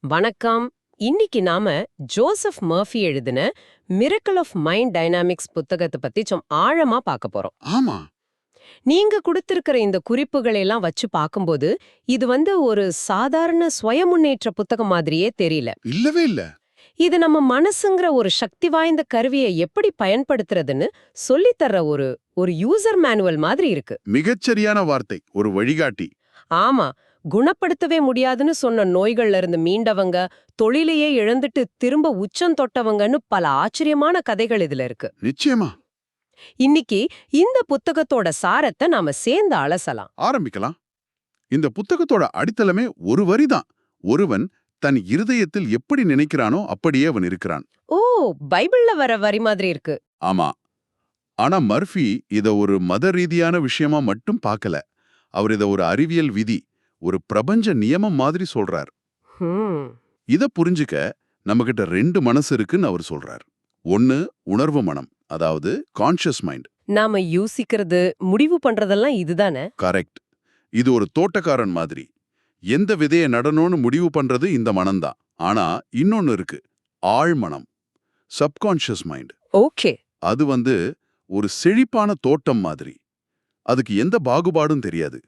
வணக்கம். இன்னைக்கு நாம ஜோசப் மர்ஃபி எழுதின மிரக்கல் ஆஃப் மைண்ட் டைனாமிக்ஸ் புத்தகத்தை பத்தி சும் ஆழமா பார்க்க போறோம். ஆமா. நீங்க கொடுத்திருக்கிற இந்த குறிப்புகளை எல்லாம் வச்சு பார்க்கும்போது இது வந்து ஒரு சாதாரண சுய முன்னேற்ற புத்தகம் மாதிரியே தெரியல. இல்லவே இல்ல. இது நம்ம மனசுங்கிற ஒரு சக்தி வாய்ந்த கருவியை எப்படி பயன்படுத்துறதுன்னு சொல்லித்தர்ற ஒரு ஒரு யூசர் மேனுவல் மாதிரி இருக்கு. மிகச்சரியான வார்த்தை ஒரு வழிகாட்டி. ஆமா. குணப்படுத்தவே முடியாதுன்னு சொன்ன நோய்கள்ல இருந்து மீண்டவங்க தொழிலையே இழந்துட்டு திரும்ப உச்சம் தொட்டவங்கன்னு பல ஆச்சரியமான கதைகள் இதுல இருக்கு. நிச்சயமா. இன்னைக்கு இந்த புத்தகத்தோட சாரத்தை நாம சேர்ந்து அலசலாம். ஆரம்பிக்கலாம். இந்த புத்தகத்தோட அடித்தளமே ஒரு வரிதான். ஒருவன் தன் இருதயத்தில் எப்படி நினைக்கிறானோ அப்படியே அவன் இருக்கிறான். ஓ பைபிள்ல வர வரி மாதிரி இருக்கு. ஆமா. ஆனா மர்ஃபி இத ஒரு மத ரீதியான விஷயமா மட்டும் பார்க்கல அவர் இத ஒரு அறிவியல் விதி ஒரு பிரபஞ்ச நியமம் மாதிரி சொல்றார். இத புரிஞ்சுக்க நம்மகிட்ட ரெண்டு மனசு இருக்குன்னு அவர் சொல்றார். ஒன்னு உணர்வு மனம் அதாவது கான்ஷியஸ் மைண்ட் நாம யோசிக்கிறது முடிவு பண்றதெல்லாம் இதுதானே? கரெக்ட் இது ஒரு தோட்டக்காரன் மாதிரி. எந்த விதைய நடணும்னு முடிவு பண்றது இந்த மனம்தான். ஆனா இன்னொன்னு இருக்கு. ஆழ்மனம் சப்கான்ஷியஸ் மைண்ட் ஓகே. அது வந்து ஒரு செழிப்பான தோட்டம் மாதிரி. அதுக்கு எந்த பாகுபாடும் தெரியாது.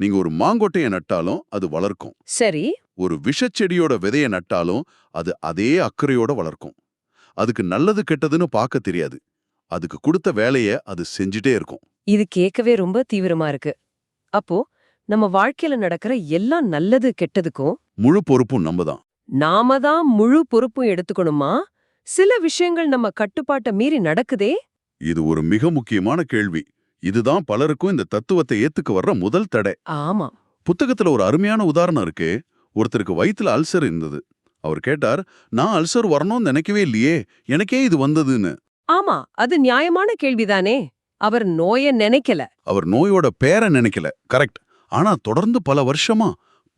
நீங்க ஒரு மாங்கொட்டைய நட்டாலும் அது வளர்க்கும். சரி. ஒரு விஷச்செடியோட விதைய நட்டாலும் அது அதே அக்கறையோட வளர்க்கும். அதுக்கு நல்லது கெட்டதுன்னு பார்க்க தெரியாது. அதுக்கு கொடுத்த வேலைய அது செஞ்சுட்டே இருக்கும். இது கேட்கவே ரொம்ப தீவிரமா இருக்கு. அப்போ நம்ம வாழ்க்கையில நடக்கிற எல்லா நல்லது கெட்டதுக்கும் முழு பொறுப்பும் நம்ம தான். நாம தான் முழு பொறுப்பும் எடுத்துக்கணுமா? சில விஷயங்கள் நம்ம கட்டுப்பாட்டை மீறி நடக்குதே? இது ஒரு மிக முக்கியமான கேள்வி. இதுதான் பலருக்கும் இந்த தத்துவத்தை ஏத்துக்க வர்ற முதல் தடை. ஆமா. புத்தகத்துல ஒரு அருமையான உதாரணம் இருக்கு. ஒருத்தருக்கு வயித்துல அல்சர் இருந்தது. அவர் கேட்டார் நான் அல்சர் வரணும்னு நினைக்கவே இல்லையே எனக்கே இது வந்ததுன்னு. ஆமா அது நியாயமான கேள்விதானே. அவர் நோய நினைக்கல. அவர் நோயோட பேரை நினைக்கல கரெக்ட். ஆனா தொடர்ந்து பல வருஷமா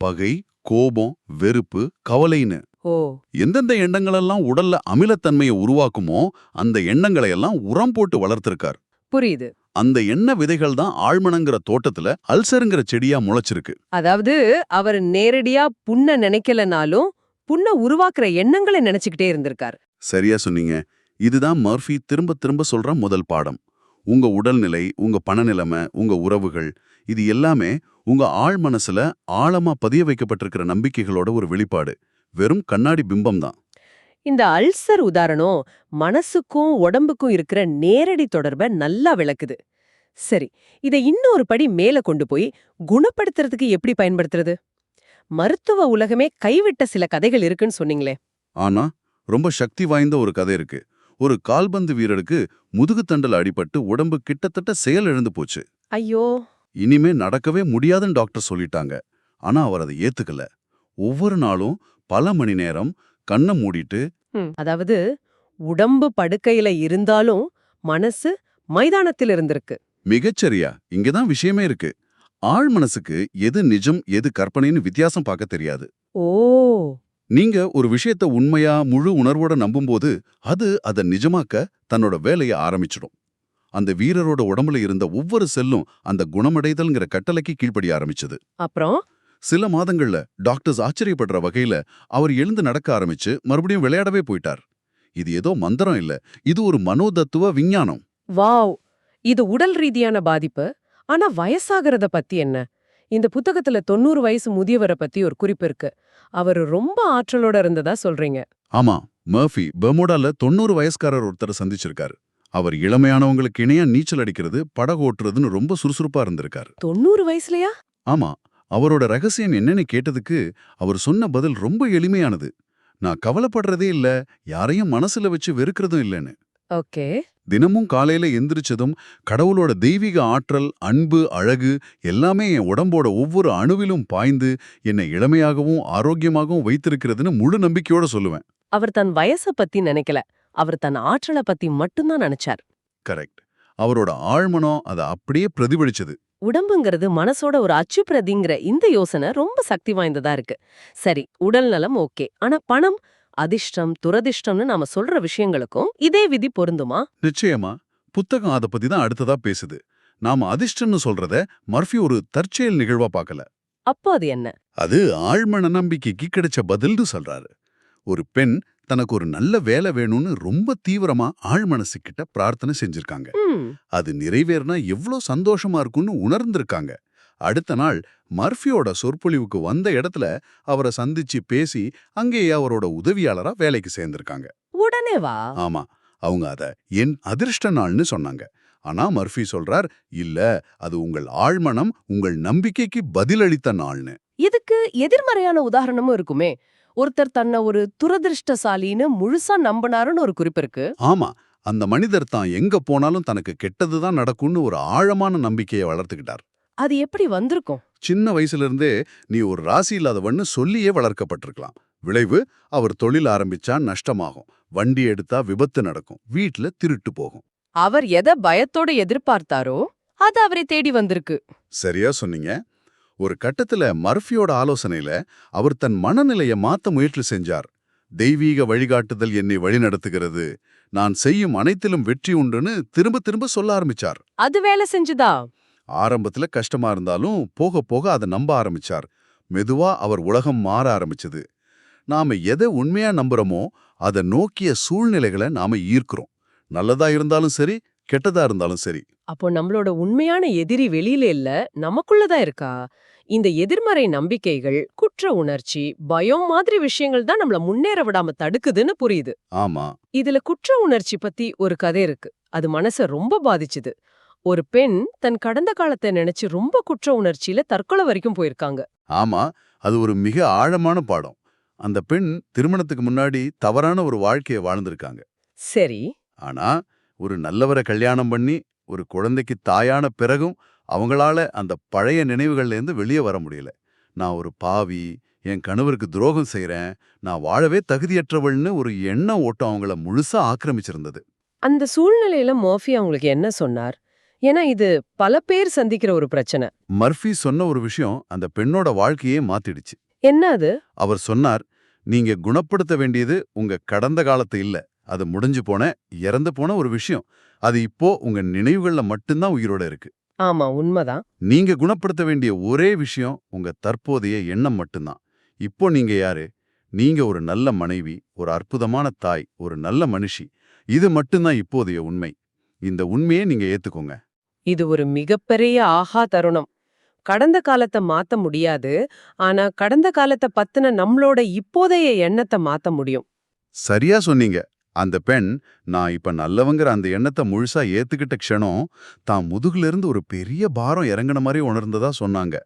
பகை கோபம் வெறுப்பு கவலைன்னு. ஓ. எந்தெந்த எண்ணங்களெல்லாம் உடல்ல அமிலத்தன்மையை உருவாக்குமோ அந்த எண்ணங்களை எல்லாம் உரம் போட்டு வளர்த்திருக்கார். புரியுது. அந்த எண்ண விதைகள் தான் ஆழ்மனங்கிற தோட்டத்துல அல்சருங்கிற செடியா முளைச்சிருக்கு. அதாவது அவர் நேரடியா புண்ண நினைக்கலனாலும் புண்ண உருவாக்குற எண்ணங்களை நினைச்சுக்கிட்டே இருந்திருக்கார். சரியா சொன்னீங்க. இதுதான் மர்ஃபி திரும்ப திரும்ப சொல்ற முதல் பாடம். உங்க உடல்நிலை உங்க பணநிலைமை உங்க உறவுகள் இது எல்லாமே உங்க ஆழ் மனசுல ஆழமா பதிய வைக்கப்பட்டிருக்கிற நம்பிக்கைகளோட ஒரு வெளிப்பாடு. வெறும் கண்ணாடி பிம்பம் தான். இந்த அல்சர் உதாரணம் மனசுக்கும் உடம்புக்கும் இருக்கிற நேரடி தொடர்பை நல்லா விளக்குது. சரி இதை இன்னொரு படி மேல கொண்டு போய் குணப்படுத்துறதுக்கு எப்படி பயன்படுத்துறது? மருத்துவ உலகமே கைவிட்ட சில கதைகள் இருக்குன்னு சொன்னீங்களே. ஆனா ரொம்ப சக்தி வாய்ந்த ஒரு கதை இருக்கு. ஒரு கால்பந்து வீரருக்கு முதுகுத்தண்டல் அடிபட்டு உடம்பு கிட்டத்தட்ட செயல் இழந்து போச்சு. ஐயோ! இனிமே நடக்கவே முடியாதுன்னு டாக்டர் சொல்லிட்டாங்க. ஆனா அவர் அதை ஏத்துக்கல. ஒவ்வொரு நாளும் பல மணி நேரம் கண்ணை மூடிட்டு அதாவது உடம்பு படுக்கையில இருந்தாலும் மனசு மைதானத்தில் இருந்திருக்கு. மிகச்சரியா. இங்கதான் விஷயமே இருக்கு. ஆழ் மனசுக்கு எது நிஜம் எது கற்பனைன்னு வித்தியாசம் பார்க்க தெரியாது. ஓ. நீங்க ஒரு விஷயத்த உண்மையா முழு உணர்வோட நம்பும்போது அது அதை நிஜமாக்க தன்னோட வேலையை ஆரம்பிச்சிடும். அந்த வீரரோட உடம்புல இருந்த ஒவ்வொரு செல்லும் அந்த குணமடைதல்ங்கிற கட்டளைக்கு கீழ்ப்படிய ஆரம்பிச்சது. அப்புறம்? சில மாதங்கள்ல டாக்டர்ஸ் ஆச்சரியப்படுற வகையில அவர் எழுந்து நடக்க ஆரம்பிச்சு மறுபடியும் விளையாடவே போயிட்டார். இது ஏதோ மந்திரம் இல்ல. இது ஒரு மனோதத்துவ விஞ்ஞானம். வாவ்! இது உடல் ரீதியான பாதிப்பு. ஆனா வயசாகிறத பத்தி என்ன? இந்த புத்தகத்துல தொண்ணூறு வயசு முதியவரை பத்தி ஒரு குறிப்பு இருக்கு. அவர் ரொம்ப ஆற்றலோட இருந்ததா சொல்றீங்க. ஆமா. மர்ஃபி பெர்முடால தொண்ணூறு வயஸ்காரர் ஒருத்தரை சந்திச்சிருக்காரு. அவர் இளமையானவங்களுக்கு இணையா நீச்சல் அடிக்கிறது படகு ஓட்டுறதுன்னு ரொம்ப சுறுசுறுப்பா இருந்திருக்காரு. தொண்ணூறு வயசுலயா? ஆமா. அவரோட ரகசியம் என்னன்னு கேட்டதுக்கு அவர் சொன்ன பதில் ரொம்ப எளிமையானது. நான் கவலைப்படுறதே இல்ல யாரையும் மனசுல வச்சு வெறுக்கிறதும் இல்லைன்னு. ஓகே. தினமும் காலையில எந்திரிச்சதும் கடவுளோட தெய்வீக ஆற்றல் அன்பு அழகு எல்லாமே என் உடம்போட ஒவ்வொரு அணுவிலும் பாய்ந்து என்னை இளமையாகவும் ஆரோக்கியமாகவும் வைத்திருக்கிறதுன்னு முழு நம்பிக்கையோட சொல்லுவேன். அவர் தன் வயச பத்தி நினைக்கல. அவர் தன் ஆற்றலை பத்தி மட்டும்தான் நினைச்சார். கரெக்ட். அவரோட ஆழ்மனம் அதை அப்படியே பிரதிபலிச்சது. உடம்புங்கிறது மனசோட ஒரு அச்சுப்பிரதிங்கிற இந்த யோசனை ரொம்ப சக்தி வாய்ந்ததா இருக்கு. சரி உடல் நலம் ஓகே. ஆனா பணம் அதிர்ஷ்டம் துரதிர்ஷ்டம்னு நாம சொல்ற விஷயங்களுக்கும் இதே விதி பொருந்துமா? நிச்சயமா. புத்தகம் அதை பத்தி தான் அடுத்ததா பேசுது. நாம அதிர்ஷ்டம்னு சொல்றத மர்ஃபி ஒரு தற்செயல் நிகழ்வா பார்க்கல அப்போ அது என்ன? அது ஆழ்மன நம்பிக்கைக்கு கிடைச்ச பதில்னு சொல்றாரு. ஒரு பெண் தனக்கு ஒரு நல்ல வேலை வேணும்னு ரொம்ப தீவிரமா ஆழ்மனசுக்கிட்ட பிரார்த்தனை செஞ்சிருக்காங்க. அது நிறைவேறினா எவ்ளோ சந்தோஷமா இருக்கும்னு உணர்ந்திருக்காங்க. அடுத்த நாள் மர்ஃபியோட சொற்பொழிவுக்கு வந்த இடத்துல அவரை சந்திச்சு பேசி அங்கேயே அவரோட உதவியாளரா வேலைக்கு சேர்ந்திருக்காங்க. உடனே வா. ஆமா அவங்க அத என் அதிர்ஷ்ட நாள்னு சொன்னாங்க. ஆனா மர்ஃபி சொல்றார் இல்ல அது உங்கள் ஆழ்மனம் உங்கள் நம்பிக்கைக்கு பதிலளித்த நாள்னு. இதுக்கு எதிர்மறையான உதாரணமும் இருக்குமே. ஒருத்தர் தன்னை ஒரு துரதிருஷ்டசாலின்னு முழுசா நம்பினாருன்னு ஒரு குறிப்பு இருக்கு. ஆமா. அந்த மனிதர் தான் எங்க போனாலும் தனக்கு கெட்டதுதான் நடக்கும்னு ஒரு ஆழமான நம்பிக்கையை வளர்த்துக்கிட்டார். அது எப்படி வந்திருக்கும்? சின்ன வயசுல இருந்தே நீ ஒரு ராசி இல்லாதவன்னு சொல்லியே வளர்க்கப்பட்டிருக்கலாம். விளைவு அவர் தொழில் ஆரம்பிச்சா நஷ்டமாகும். வண்டி எடுத்தா விபத்து நடக்கும். வீட்ல திருட்டு போகும். அவர் எதை பயத்தோட எதிர்பார்த்தாரோ அது அவரை தேடி வந்திருக்கு. சரியா சொன்னீங்க. ஒரு கட்டத்துல மர்ஃபியோட ஆலோசனையில அவர் தன் மனநிலையை மாத்த முயற்சி செஞ்சார். தெய்வீக வழிகாட்டுதல் என்னை வழிநடத்துகிறது. நான் செய்யும் அனைத்திலும் வெற்றி உண்டுன்னு திரும்ப திரும்ப சொல்ல ஆரம்பிச்சார். அது வேலை செஞ்சுதா? ஆரம்பத்துல கஷ்டமா இருந்தாலும் போக போக அதை நம்ப ஆரம்பிச்சார். மெதுவா அவர் உலகம் மாற ஆரம்பிச்சது. நாம எதை உண்மையா நம்புறோமோ அதை நோக்கிய சூழ்நிலைகளை நாம ஈர்க்கிறோம். நல்லதா இருந்தாலும் சரி கெட்டதா இருந்தாலும் சரி. அப்போ நம்மளோட உண்மையான எதிரி வெளியில இல்ல நமக்குள்ளதான் இருக்கா? இந்த எதிர்மறை நம்பிக்கைகள் குற்ற உணர்ச்சி பயம் மாதிரி விஷயங்கள் தான் நம்மள முன்னேற விடாம தடுக்குதுன்னு புரியுது. ஆமா. இதுல குற்ற உணர்ச்சி பத்தி ஒரு கதை இருக்கு. அது மனச ரொம்ப பாதிச்சுது. ஒரு பெண் தன் கடந்த காலத்தை நினைச்சு ரொம்ப குற்ற உணர்ச்சியில தற்கொலை வரைக்கும் போயிருக்காங்க. ஆமா அது ஒரு மிக ஆழமான பாடம். அந்த பெண் திருமணத்துக்கு முன்னாடி தவறான ஒரு வாழ்க்கையை வாழ்ந்திருக்காங்க. சரி. ஆனா ஒரு நல்லவரை கல்யாணம் பண்ணி ஒரு குழந்தைக்கு தாயான பிறகும் அவங்களால அந்த பழைய நினைவுகள்ல இருந்து வெளியே வர முடியல. நான் ஒரு பாவி என் கணவருக்கு துரோகம் செய்றேன் நான் வாழவே தகுதியற்றவள்னு ஒரு எண்ண ஓட்டம் அவங்கள முழுசா ஆக்கிரமிச்சிருந்தது. அந்த சூழ்நிலையில மோஃபி அவங்களுக்கு என்ன சொன்னார்? ஏன்னா இது பல பேர் சந்திக்கிற ஒரு பிரச்சனை. மர்ஃபி சொன்ன ஒரு விஷயம் அந்த பெண்ணோட வாழ்க்கையே மாத்திடுச்சு. என்ன அது? அவர் சொன்னார் நீங்க குணப்படுத்த வேண்டியது உங்க கடந்த காலத்து இல்ல. அது முடிஞ்சு போன இறந்து போன ஒரு விஷயம். அது இப்போ உங்க நினைவுகள்ல மட்டும்தான் உயிரோட இருக்கு. ஆமா உண்மைதான். நீங்க குணப்படுத்த வேண்டிய ஒரே விஷயம் உங்க தற்போதைய எண்ணம் மட்டும்தான். இப்போ நீங்க யாரு? நீங்க ஒரு நல்ல மனைவி ஒரு அற்புதமான தாய் ஒரு நல்ல மனுஷி. இது மட்டும்தான் இப்போதைய உண்மை. இந்த உண்மையை நீங்க ஏத்துக்கோங்க. இது ஒரு மிகப்பெரிய ஆஹா தருணம். கடந்த காலத்தை மாத்த முடியாது. ஆனா கடந்த காலத்தை பத்தின நம்மளோட இப்போதைய எண்ணத்தை மாத்த முடியும். சரியா சொன்னீங்க. அந்த பெண் நான் இப்ப நல்லவங்கிற அந்த எண்ணத்தை முழுசா ஏத்துக்கிட்ட க்ஷணம் தான் முதுகுல இருந்து ஒரு பெரிய பாரம் இறங்கின மாதிரி உணர்ந்ததா சொன்னாங்க.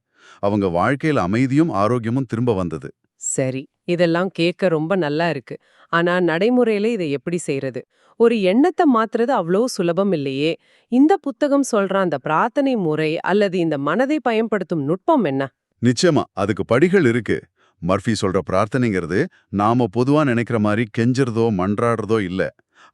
அவங்க வாழ்க்கையில அமைதியும் ஆரோக்கியமும் திரும்ப வந்தது. சரி இதெல்லாம் கேட்க ரொம்ப நல்லா இருக்கு. ஆனா நடைமுறையில இதை எப்படி செய்யறது ஒரு எண்ணத்தை மாத்துறது அவ்வளோ சுலபம் இல்லையே. இந்த புத்தகம் சொல்ற அந்த பிரார்த்தனை முறை அல்லது இந்த மனதை பயன்படுத்தும் நுட்பம் என்ன? நிச்சயமா அதுக்கு படிகள் இருக்கு. மர்ஃபி சொல்ற பிரார்த்தனைங்கிறது நாம பொதுவா நினைக்கிற மாதிரி கெஞ்சறதோ மன்றாடுறதோ இல்ல.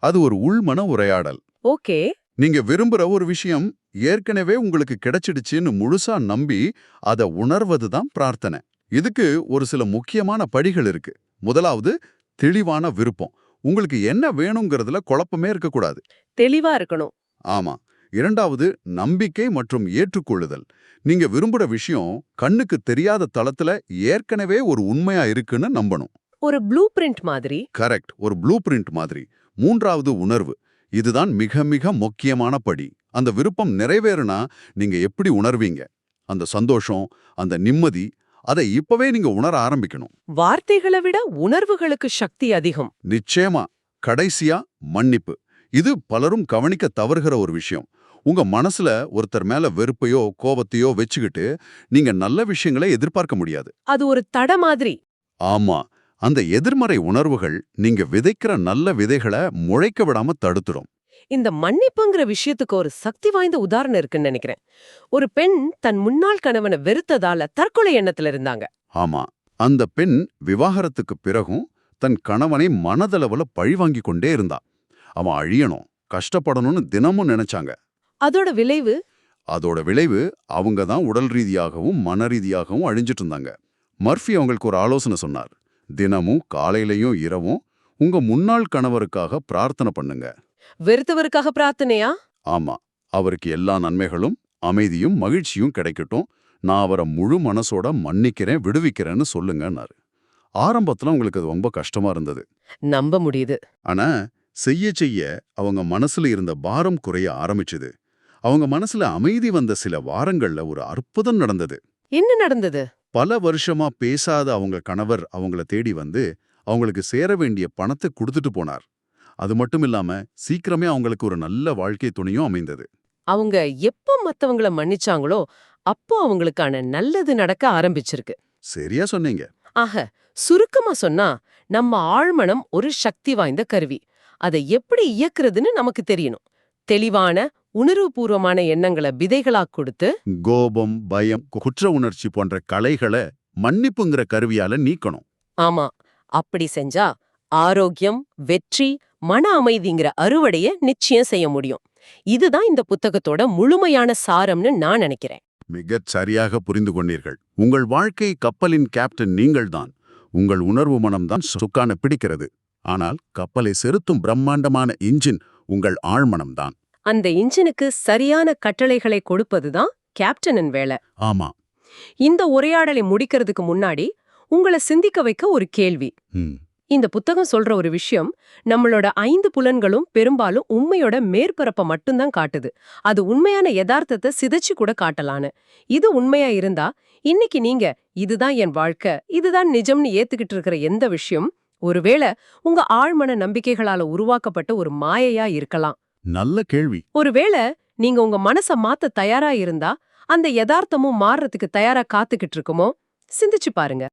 அது ஒரு உள்மன உரையாடல். ஓகே. நீங்க விரும்புற ஒரு விஷயம் ஏற்கனவே உங்களுக்கு கிடைச்சிடுச்சுன்னு முழுசா நம்பி அத உணர்வது தான் பிரார்த்தனை. இதுக்கு ஒரு சில முக்கியமான படிகள் இருக்கு. முதலாவது தெளிவான விருப்பம். உங்களுக்கு என்ன வேணுங்கிறதுல குழப்பமே இருக்கக்கூடாது. தெளிவா இருக்கணும். ஆமா. இரண்டாவது நம்பிக்கை மற்றும் ஏற்றுக்கொள்ளுதல். நீங்க விரும்புற விஷயம் கண்ணுக்கு தெரியாத தளத்துல ஏற்கனவே ஒரு உண்மையா இருக்குன்னு நம்பணும். ஒரு ப்ளூ பிரிண்ட் மாதிரி. கரெக்ட் ஒரு ப்ளூ பிரிண்ட் மாதிரி. மூன்றாவது உணர்வு. இதுதான் மிக மிக முக்கியமான படி. அந்த விருப்பம் நிறைவேறுனா நீங்க எப்படி உணர்வீங்க? அந்த சந்தோஷம் அந்த நிம்மதி அதை இப்பவே நீங்க உணர ஆரம்பிக்கணும். வார்த்தைகளை விட உணர்வுகளுக்கு சக்தி அதிகம். நிச்சயமா. கடைசியா மன்னிப்பு. இது பலரும் கவனிக்க தவறுகிற ஒரு விஷயம். உங்க மனசுல ஒருத்தர் மேல வெறுப்பையோ கோபத்தையோ வச்சுக்கிட்டு நீங்க நல்ல விஷயங்களை எதிர்பார்க்க முடியாது. அது ஒரு தட மாதிரி. ஆமா. அந்த எதிர்மறை உணர்வுகள் நீங்க விதைக்கிற நல்ல விதைகளை முளைக்க விடாம தடுத்துடும் இந்த மன்னிப்புங்கிற விஷயத்துக்கு ஒரு சக்தி வாய்ந்த உதாரணம் இருக்குன்னு நினைக்கிறேன். ஒரு பெண் தன் முன்னாள் கணவனை வெறுத்ததால தற்கொலை எண்ணத்துல இருந்தாங்க. ஆமா. அந்த பெண் விவாகரத்துக்கு பிறகும் தன் கணவனை மனதளவுல பழிவாங்கி கொண்டே இருந்தா. அவன் அழியணும் கஷ்டப்படணும்னு தினமும் நினைச்சாங்க. அதோட விளைவு? அதோட விளைவு அவங்க தான் உடல் ரீதியாகவும் மன ரீதியாகவும் அழிஞ்சிட்டு இருந்தாங்க. மர்ஃபி அவங்களுக்கு ஒரு ஆலோசனை சொன்னார். தினமும் காலையிலயும் இரவும் உங்க முன்னாள் கணவருக்காக பிரார்த்தனை பண்ணுங்க. வெறுத்தவருக்காக பிரார்த்தனையா? ஆமா. அவருக்கு எல்லா நன்மைகளும் அமைதியும் மகிழ்ச்சியும் கிடைக்கட்டும். நான் அவரை முழு மனசோட மன்னிக்கிறேன் விடுவிக்கிறேன்னு சொல்லுங்கன்னாரு. ஆரம்பத்துல அவங்களுக்கு அது ரொம்ப கஷ்டமா இருந்தது. நம்ப முடியுது. ஆனா செய்ய செய்ய அவங்க மனசுல இருந்த பாரம் குறைய ஆரம்பிச்சுது. அவங்க மனசுல அமைதி வந்த சில வாரங்கள்ல ஒரு அற்புதம் நடந்தது. என்ன நடந்தது? பல வருஷமா பேசாத அவங்க கணவர் அவங்கள தேடி வந்து அவங்களுக்கு சேர வேண்டிய பணத்தை கொடுத்துட்டு போனார். அது மட்டும் இல்லாம சீக்கிரமே அவங்களுக்கு ஒரு நல்ல வாழ்க்கை துணையும் அமைந்தது. அவங்க எப்போ மத்தவங்கள மன்னிச்சாங்களோ அப்போ அவங்களுக்கான நல்லது நடக்க ஆரம்பிச்சிருக்கு. சரியா சொன்னீங்க. ஆக சுருக்கமா சொன்னா நம்ம ஆழ்மனம் ஒரு சக்தி வாய்ந்த கருவி. அதை எப்படி இயக்குறதுன்னு நமக்கு தெரியணும். தெளிவான உணர்வுபூர்வமான எண்ணங்களை விதைகளா கொடுத்து கோபம் பயம் குற்ற உணர்ச்சி போன்ற கலைகளை மன்னிப்புங்கிற கருவியால நீக்கணும். ஆமா. அப்படி செஞ்சா ஆரோக்கியம் வெற்றி மன அமைதிங்கிற அறுவடைய நிச்சயம் செய்ய முடியும். இதுதான் இந்த புத்தகத்தோட முழுமையான சாரம்னு நான் நினைக்கிறேன். மிகச் சரியாக புரிந்து கொண்டீர்கள். உங்கள் வாழ்க்கை கப்பலின் கேப்டன் நீங்கள்தான் உங்கள் உணர்வு மனம்தான் சுக்கான பிடிக்கிறது. ஆனால் கப்பலை செலுத்தும் பிரம்மாண்டமான இன்ஜின் உங்கள் ஆழ்மனம்தான் அந்த இன்ஜினுக்கு சரியான கட்டளைகளை கொடுப்பதுதான் கேப்டனின் வேலை. ஆமா. இந்த உரையாடலை முடிக்கிறதுக்கு முன்னாடி உங்களை சிந்திக்க வைக்க ஒரு கேள்வி. இந்த புத்தகம் சொல்ற ஒரு விஷயம் நம்மளோட ஐந்து புலன்களும் பெரும்பாலும் உண்மையோட மேற்பரப்பை மட்டும்தான் காட்டுது. அது உண்மையான யதார்த்தத்தை சிதைச்சு கூட காட்டலான்னு. இது உண்மையா இருந்தா இன்னைக்கு நீங்க இதுதான் என் வாழ்க்கை இதுதான் நிஜம்னு ஏத்துக்கிட்டு இருக்கிற எந்த விஷயம் ஒருவேளை உங்க ஆழ்மன நம்பிக்கைகளால உருவாக்கப்பட்ட ஒரு மாயையா இருக்கலாம். நல்ல கேள்வி. ஒருவேளை நீங்க உங்க மனச மாத்த தயாரா இருந்தா அந்த யதார்த்தமும் மாறுறதுக்கு தயாரா காத்துக்கிட்டு இருக்குமோ? சிந்திச்சு பாருங்க.